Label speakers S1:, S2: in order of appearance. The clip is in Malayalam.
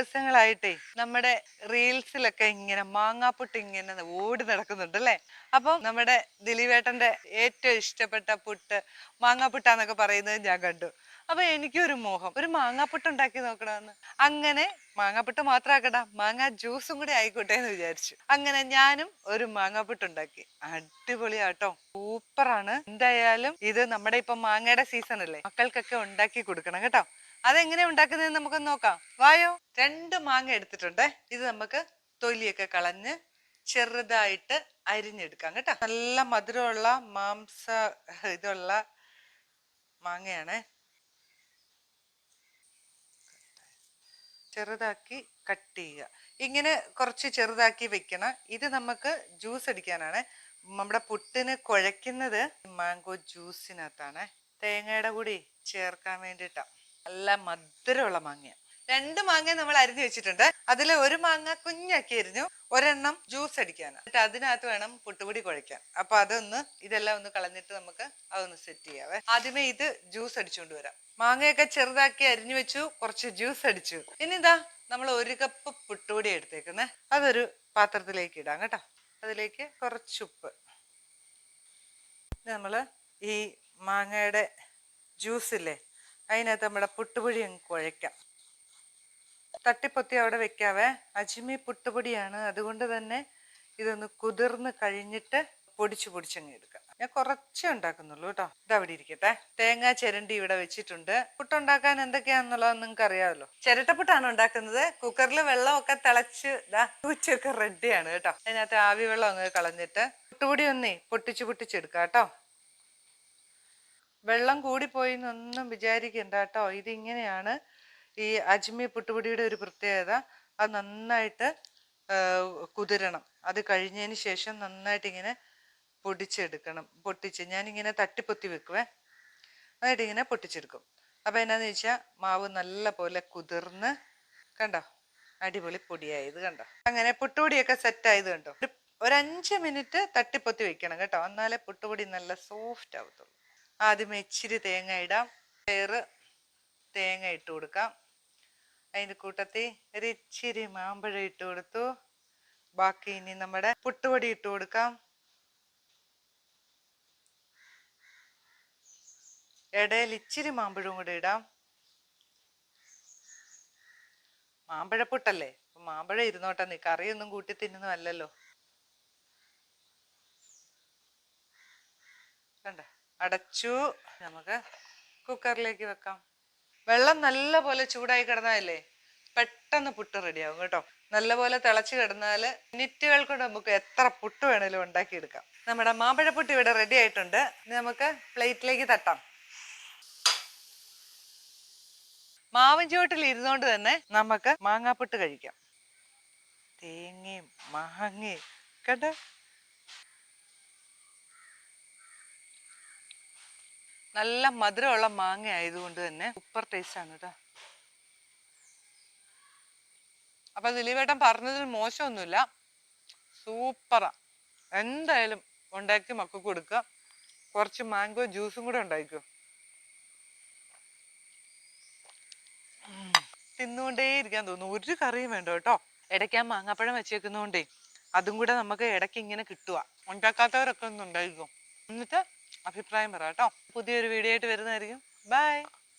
S1: ദിവസങ്ങളായിട്ടേ നമ്മുടെ റീൽസിലൊക്കെ ഇങ്ങനെ മാങ്ങാപ്പുട്ട് ഇങ്ങനെ ഓടി നടക്കുന്നുണ്ട് അല്ലേ? അപ്പം നമ്മുടെ ദിലീപേട്ടന്റെ ഏറ്റവും ഇഷ്ടപ്പെട്ട പുട്ട് മാങ്ങാപ്പുട്ടാന്നൊക്കെ പറയുന്നത് ഞാൻ കണ്ടു. അപ്പൊ എനിക്കൊരു മോഹം. ഒരു മാങ്ങാപ്പുട്ട് ഉണ്ടാക്കി നോക്കണമെന്ന്. അങ്ങനെ മാങ്ങാപ്പുട്ട് മാത്രമാക്കടാ മാങ്ങാ ജ്യൂസും കൂടി ആയിക്കോട്ടെ എന്ന് വിചാരിച്ചു. അങ്ങനെ ഞാനും ഒരു മാങ്ങാപ്പുട്ട് ഉണ്ടാക്കി. അടിപൊളിയാട്ടോ. സൂപ്പറാണ്. എന്തായാലും ഇത് നമ്മുടെ ഇപ്പൊ മാങ്ങയുടെ സീസൺ അല്ലേ മക്കൾക്കൊക്കെ ഉണ്ടാക്കി കൊടുക്കണം കേട്ടോ. അതെങ്ങനെ ഉണ്ടാക്കുന്നതെന്ന് നമുക്ക് നോക്കാം. വായോ? രണ്ട് മാങ്ങ എടുത്തിട്ടുണ്ട്. ഇത് നമുക്ക് തൊലിയൊക്കെ കളഞ്ഞ് ചെറുതായിട്ട് അരിഞ്ഞെടുക്കാം കേട്ടോ. നല്ല മധുരമുള്ള മാംസ ഇതുള്ള മാങ്ങയാണ്. ചെറുതാക്കി കട്ട് ചെയ്യുക. ഇങ്ങനെ കുറച്ച് ചെറുതാക്കി വെക്കണം. ഇത് നമുക്ക് ജ്യൂസ് അടിക്കാനാണ്. നമ്മുടെ പുട്ടിന് കുഴയ്ക്കുന്നത് മാംഗോ ജ്യൂസിനകത്താണ്. തേങ്ങയുടെ കൂടി ചേർക്കാൻ വേണ്ടിയിട്ടാണ് നല്ല മധുരമുള്ള മാങ്ങ. രണ്ട് മാങ്ങ നമ്മൾ അരിഞ്ഞു വെച്ചിട്ടുണ്ട്. അതിൽ ഒരു മാങ്ങ കുഞ്ഞാക്കി അരിഞ്ഞു ഒരെണ്ണം ജ്യൂസ് അടിക്കാൻ എന്നിട്ട് അതിനകത്ത് വേണം പുട്ടുപൊടി കുഴയ്ക്കാൻ. അപ്പൊ അതൊന്ന് ഇതെല്ലാം ഒന്ന് കളഞ്ഞിട്ട് നമുക്ക് അതൊന്ന് സെറ്റ് ചെയ്യാവേ. ആദ്യമേ ഇത് ജ്യൂസ് അടിച്ചുകൊണ്ട് വരാം. മാങ്ങയൊക്കെ ചെറുതാക്കി അരിഞ്ഞു വെച്ചു. കുറച്ച് ജ്യൂസ് അടിച്ചു. ഇനി ഇതാ നമ്മൾ ഒരു കപ്പ് പുട്ടുപൊടി എടുത്തേക്കുന്നേ. അതൊരു പാത്രത്തിലേക്ക് ഇടാം കേട്ടോ. അതിലേക്ക് കുറച്ച് ഉപ്പ്. നമ്മൾ ഈ മാങ്ങയുടെ ജ്യൂസില്ലേ? അതിനകത്ത് നമ്മുടെ പുട്ടുപൊടി അങ്ങ് കുഴയ്ക്കാം. തട്ടിപ്പൊത്തി അവിടെ വെക്കാവേ. അജ്മി പുട്ടുപൊടിയാണ്. അതുകൊണ്ട് തന്നെ ഇതൊന്ന് കുതിർന്ന് കഴിഞ്ഞിട്ട് പൊടിച്ച് പൊടിച്ചങ്ങ് എടുക്കാം. ഞാൻ കുറച്ചേ ഉണ്ടാക്കുന്നുള്ളൂ കേട്ടോ. അവിടെ ഇരിക്കട്ടെ. തേങ്ങ ചിരണ്ടി ഇവിടെ വെച്ചിട്ടുണ്ട്. പുട്ടുണ്ടാക്കാൻ എന്തൊക്കെയാണെന്നുള്ളത് നിങ്ങൾക്ക് അറിയാമല്ലോ ചിരട്ടപ്പുട്ടാണ് ഉണ്ടാക്കുന്നത്? കുക്കറിൽ വെള്ളമൊക്കെ തിളച്ച് ഇതാ ഉച്ചയൊക്കെ റെഡിയാണ് കേട്ടോ. അതിനകത്ത് ആവി വെള്ളം അങ്ങ് കളഞ്ഞിട്ട് പുട്ടുപൊടി ഒന്നേ പൊട്ടിച്ച് പൊട്ടിച്ചെടുക്കാം കേട്ടോ. വെള്ളം കൂടിപ്പോയി എന്നൊന്നും വിചാരിക്കണ്ട കേട്ടോ. ഇതിങ്ങനെയാണ് ഈ അജ്മി പുട്ടുപൊടിയുടെ ഒരു പ്രത്യേകത. അത് നന്നായിട്ട് കുതിരണം. അത് കഴിഞ്ഞതിന് ശേഷം നന്നായിട്ട് ഇങ്ങനെ പൊടിച്ചെടുക്കണം. പൊട്ടിച്ച് ഞാനിങ്ങനെ തട്ടിപ്പൊത്തി വെക്കുവേ. എന്നിട്ട് ഇങ്ങനെ പൊട്ടിച്ചെടുക്കും. അപ്പൊ എന്നാന്ന് വെച്ചാൽ മാവ് നല്ല പോലെ കുതിർന്ന് കണ്ടോ? അടിപൊളി പൊടിയായത് കണ്ടോ? അങ്ങനെ പുട്ടുപൊടിയൊക്കെ സെറ്റായത് കണ്ടോ? ഒരു അഞ്ച് മിനിറ്റ് തട്ടിപ്പൊത്തി വെക്കണം കേട്ടോ. എന്നാലേ പുട്ടുപൊടി നല്ല സോഫ്റ്റ് ആവത്തുള്ളൂ. ആദ്യമേ ഇച്ചിരി തേങ്ങ ഇടാം. വേറ് തേങ്ങ ഇട്ട് കൊടുക്കാം. അതിന്റെ കൂട്ടത്തിൽ ഒരു ഇച്ചിരി മാമ്പഴം ഇട്ട് കൊടുത്തു. ബാക്കി ഇനി നമ്മുടെ പുട്ടുപൊടി ഇട്ട് കൊടുക്കാം. ഇടയിൽ ഇച്ചിരി മാമ്പഴവും കൂടെ ഇടാം. മാമ്പഴപ്പുട്ടല്ലേ? മാമ്പഴം ഇരുന്നോട്ടെ നീ കറിയൊന്നും കൂട്ടി തിന്നുന്നതല്ലല്ലോ. കണ്ട? അടച്ചു. നമുക്ക് കുക്കറിലേക്ക് വെക്കാം. വെള്ളം നല്ല പോലെ ചൂടായി കിടന്നാലേ പെട്ടെന്ന് പുട്ട് റെഡിയാവും കേട്ടോ. നല്ലപോലെ തിളച്ച് കിടന്നാൽ മിനിറ്റുകൾ കൊണ്ട് നമുക്ക് എത്ര പുട്ട് വേണേലും ഉണ്ടാക്കിയെടുക്കാം. നമ്മുടെ മാമ്പഴപ്പുട്ട് ഇവിടെ റെഡി ആയിട്ടുണ്ട്. നമുക്ക് പ്ലേറ്റിലേക്ക് തട്ടാം. മാവിൻ ചുവട്ടിൽ ഇരുന്നുകൊണ്ട് തന്നെ നമുക്ക് മാങ്ങാപ്പുട്ട് കഴിക്കാം. തേങ്ങയും മാങ്ങയും കണ്ടോ നല്ല മധുരമുള്ള മാങ്ങ ആയതുകൊണ്ട് തന്നെ സൂപ്പർ ടേസ്റ്റ് ആണ് കേട്ടോ അപ്പൊ ദിലീപേട്ടൻ പറഞ്ഞതിൽ മോശമൊന്നുമില്ല. സൂപ്പറാ എന്തായാലും ഉണ്ടാക്കി മക്കൾക്ക് കൊടുക്കുക കുറച്ച് മാംഗോ ജ്യൂസും കൂടെ ഉണ്ടായിക്കോ. തിന്നുകൊണ്ടേ ഇരിക്കാൻ തോന്നുന്നു. ഒരു കറിയും വേണ്ട കേട്ടോ. ഇടയ്ക്ക് ആ മാങ്ങാപ്പഴം വെച്ചേക്കുന്നതുകൊണ്ടേ അതും കൂടെ നമുക്ക് ഇടയ്ക്ക് ഇങ്ങനെ കിട്ടുക ഉണ്ടാക്കാത്തവരൊക്കെ ഒന്ന് ഉണ്ടായിരിക്കും എന്നിട്ട് അഭിപ്രായം പറ കേട്ടോ. പുതിയൊരു വീഡിയോ ആയിട്ട് വരുന്നതായിരിക്കും. ബൈ